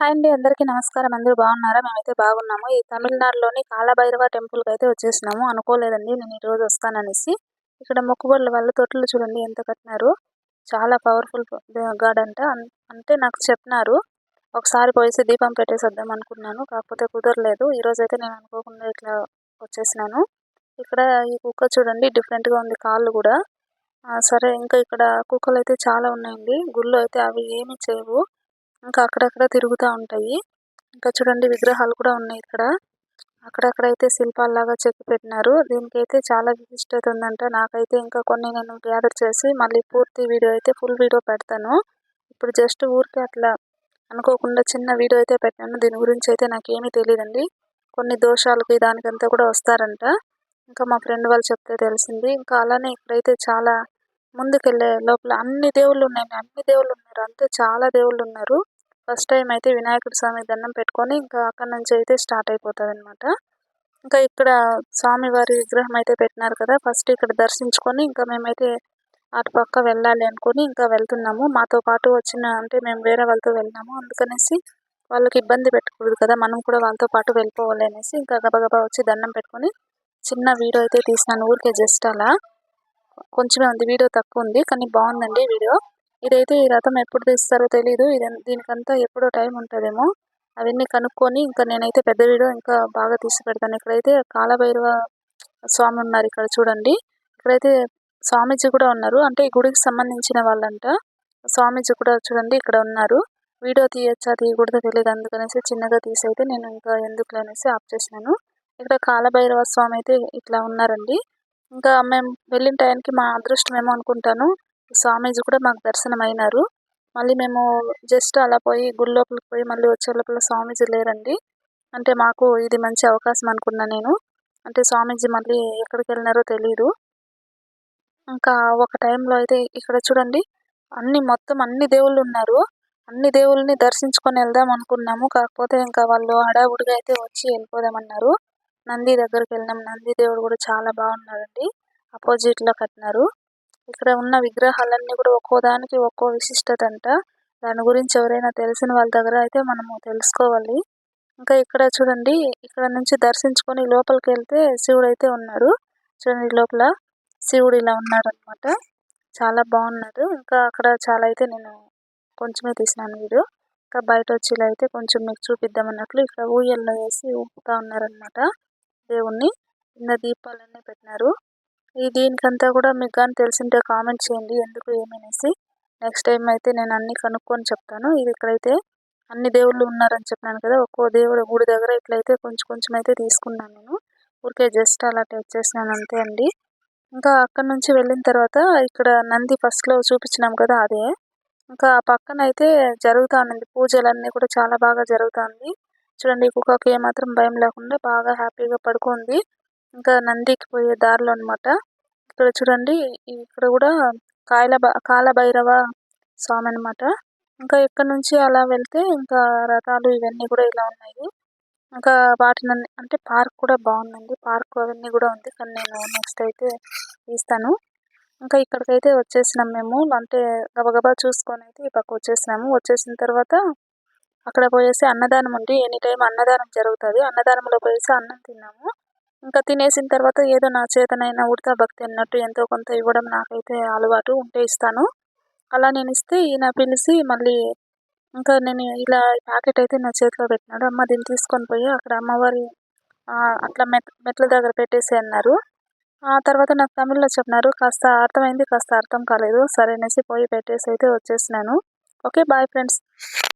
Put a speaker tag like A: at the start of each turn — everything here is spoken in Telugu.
A: హాయ్ అండి అందరికీ నమస్కారం. అందరూ బాగున్నారా? మేమైతే బాగున్నాము. ఈ తమిళనాడులోని కాలభైరవ టెంపుల్కి అయితే వచ్చేసినాము. అనుకోలేదండి నేను ఈరోజు వస్తాననేసి. ఇక్కడ మొక్కుబడుల వల్ల తొట్టలు చూడండి ఎంత కట్టినారు. చాలా పవర్ఫుల్ గాడ్ అంట. అంటే నాకు చెప్పినారు ఒకసారి పోయేసి దీపం పెట్టేసేద్దాం అనుకున్నాను. కాకపోతే కుదరలేదు. ఈరోజు అయితే నేను అనుకోకుండా ఇట్లా వచ్చేసినాను. ఇక్కడ ఈ కుక్క చూడండి డిఫరెంట్గా ఉంది కాళ్ళు కూడా. సరే ఇంకా ఇక్కడ కుక్కలు అయితే చాలా ఉన్నాయండి. గుళ్ళు అయితే అవి ఏమి చేయవు. ఇంకా అక్కడక్కడ తిరుగుతూ ఉంటాయి. ఇంకా చూడండి విగ్రహాలు కూడా ఉన్నాయి ఇక్కడ. అక్కడక్కడైతే శిల్పాల్లాగా చెక్కి పెట్టినారు. దీనికైతే చాలా విశిష్టత ఉందంట. నాకైతే ఇంకా కొన్ని నేను గ్యాదర్ చేసి మళ్ళీ పూర్తి వీడియో అయితే ఫుల్ వీడియో పెడతాను. ఇప్పుడు జస్ట్ ఊరికే అట్లా అనుకోకుండా చిన్న వీడియో అయితే పెట్టాను. దీని గురించి అయితే నాకేమీ తెలియదండి కొన్ని దోషాలకి దానికంతా కూడా వస్తారంట. ఇంకా మా ఫ్రెండ్ వాళ్ళు చెప్తే తెలిసింది. ఇంకా అలానే ఇక్కడైతే చాలా ముందుకెళ్ళే లోపల అన్ని దేవుళ్ళు ఉన్నాయి అన్ని దేవుళ్ళు ఉన్నారు అంతే చాలా దేవుళ్ళు ఉన్నారు ఫస్ట్ టైం అయితే వినాయకుడి స్వామి దండం పెట్టుకొని ఇంకా అక్కడ నుంచి అయితే స్టార్ట్ అయిపోతుంది అనమాట ఇంకా ఇక్కడ స్వామివారి విగ్రహం అయితే పెట్టినారు కదా ఫస్ట్ ఇక్కడ దర్శించుకొని ఇంకా మేమైతే అటు పక్క వెళ్ళాలి అనుకుని ఇంకా వెళ్తున్నాము. మాతో పాటు వచ్చిన అంటే మేము వేరే వాళ్ళతో వెళ్ళినాము. అందుకనేసి వాళ్ళకి ఇబ్బంది పెట్టకూడదు కదా మనం కూడా వాళ్ళతో పాటు వెళ్ళిపోవాలి అనేసి ఇంకా గబగబా వచ్చి దండం పెట్టుకొని చిన్న వీడియో అయితే తీసినాను. ఊరికే జస్ట్ అలా. కొంచెమే ఉంది. వీడియో తక్కువ ఉంది. కానీ బాగుందండి వీడియో. ఇదైతే ఈ రథం ఎప్పుడు తీస్తారో తెలియదు ఇది దీనికంతా ఎప్పుడో టైం ఉంటుందేమో. అవన్నీ కనుక్కొని ఇంకా నేనైతే పెద్ద వీడియో ఇంకా బాగా తీసి పెడతాను. ఇక్కడైతే కాలభైరవ స్వామి ఉన్నారు ఇక్కడ చూడండి. ఇక్కడైతే స్వామీజీ కూడా ఉన్నారు. అంటే ఈ గుడికి సంబంధించిన వాళ్ళంట. స్వామీజీ కూడా చూడండి ఇక్కడ ఉన్నారు. వీడియో తీయచ్చా తీయకూడదో తెలియదు అందుకనేసి చిన్నగా తీసైతే నేను ఇంకా ఎందుకు అనేసి ఆఫ్ చేసినాను. ఇక్కడ కాలభైరవ స్వామి అయితే ఇట్లా ఉన్నారండి. ఇంకా మేము వెళ్ళిన టైంకి మా అదృష్టం ఏమో అనుకుంటాను. స్వామీజీ కూడా మాకు దర్శనం అయినారు మళ్ళీ మేము జస్ట్ అలా పోయి గుడి లోపలికి పోయి మళ్ళీ వచ్చే లోపల స్వామీజీ లేరండి. అంటే మాకు ఇది మంచి అవకాశం అనుకున్నా నేను. అంటే స్వామీజీ మళ్ళీ ఎక్కడికి వెళ్ళినారో తెలియదు ఇంకా ఒక టైంలో అయితే ఇక్కడ చూడండి అన్ని మొత్తం అన్ని దేవుళ్ళు ఉన్నారు. అన్ని దేవుళ్ళని దర్శించుకొని వెళ్దాం అనుకున్నాము. కాకపోతే ఇంకా వాళ్ళు హడావుడిగా అయితే వచ్చి వెళ్ళిపోదామన్నారు. నంది దగ్గరికి వెళ్ళినాం. నంది దేవుడు కూడా చాలా బాగున్నాడండి. అపోజిట్లో కట్టినారు. ఇక్కడ ఉన్న విగ్రహాలన్నీ కూడా ఒక్కో దానికి ఒక్కో విశిష్టత అంట. దాని గురించి ఎవరైనా తెలిసిన వాళ్ళ దగ్గర అయితే మనము తెలుసుకోవాలి. ఇంకా ఇక్కడ చూడండి ఇక్కడ నుంచి దర్శించుకొని లోపలికి వెళ్తే శివుడు అయితే ఉన్నాడు. చూడండి లోపల శివుడు ఇలా ఉన్నాడు అనమాట చాలా బాగున్నాడు. ఇంకా అక్కడ చాలా అయితే నేను కొంచెమే తీసినాను వీడియో. ఇంకా బయట వచ్చి ఇలా అయితే కొంచెం మీకు చూపిద్దామన్నట్లు ఇక్కడ ఊయల్లో వేసి ఊపుతా ఉన్నారనమాట దేవుణ్ణి కింద దీపాలన్నీ పెట్టినారు. ఈ దీనికంతా కూడా మీకు కానీ తెలిసింటే కామెంట్ చేయండి. ఎందుకు ఏమనేసి. నెక్స్ట్ టైం అయితే నేను అన్ని కనుక్కొని చెప్తాను. ఇది ఇక్కడైతే అన్ని దేవుళ్ళు ఉన్నారని చెప్పినాను కదా. ఒక్కో దేవుడు గుడి దగ్గర ఇట్లయితే కొంచెం కొంచెం అయితే తీసుకున్నాను నేను. ఊరికే జస్ట్ అలా టచ్ చేసినాను అంతే అండి. ఇంకా అక్కడ నుంచి వెళ్ళిన తర్వాత ఇక్కడ నంది ఫస్ట్లో చూపించినాం కదా అదే. ఇంకా ఆ పక్కన అయితే జరుగుతూ ఉంది పూజలన్నీ కూడా చాలా బాగా జరుగుతుంది. చూడండి కుక్కకి ఏమాత్రం భయం లేకుండా బాగా హ్యాపీగా పడుకుంది. ఇంకా నందికి పోయే దారిలో అనమాట ఇక్కడ చూడండి ఇక్కడ కూడా కాయల కాలభైరవ స్వామి అనమాట ఇంకా ఇక్కడ నుంచి అలా వెళ్తే ఇంకా రథాలు ఇవన్నీ కూడా ఇలా ఉన్నాయి. ఇంకా వాటిని అంటే పార్క్ కూడా బాగుందండి. పార్క్ అవన్నీ కూడా ఉంది. కానీ నేను నెక్స్ట్ అయితే తీస్తాను. ఇంకా ఇక్కడికైతే వచ్చేసినాం మేము. అంటే గబగబా చూసుకొని అయితే ఈ పక్క వచ్చేసినాము. వచ్చేసిన తర్వాత అక్కడ పోయేసి అన్నదానం ఉండి ఎనీ టైం అన్నదానం జరుగుతుంది. అన్నదానంలో పోయేసి అన్నం తిన్నాము. ఇంకా తినేసిన తర్వాత ఏదో నా చేతనైనా ఉడతా భక్తి అన్నట్టు ఎంతో కొంత ఇవ్వడం నాకైతే అలవాటు ఉంటే ఇస్తాను. అలా నేను ఇస్తే ఈయన పిలిచి మళ్ళీ ఇంకా నేను ఇలా ప్యాకెట్ అయితే నా చేతిలో పెట్టినాడు. అమ్మ దీన్ని తీసుకొని పోయి అక్కడ అమ్మవారి అట్లా మెట్ మెట్ల దగ్గర పెట్టేసి అన్నారు. ఆ తర్వాత నాకు తమిళ్ళో చెప్పినారు కాస్త అర్థమైంది కాస్త అర్థం కాలేదు. సరే అనేసి పోయి పెట్టేసి అయితే వచ్చేసినాను. Okay bye friends.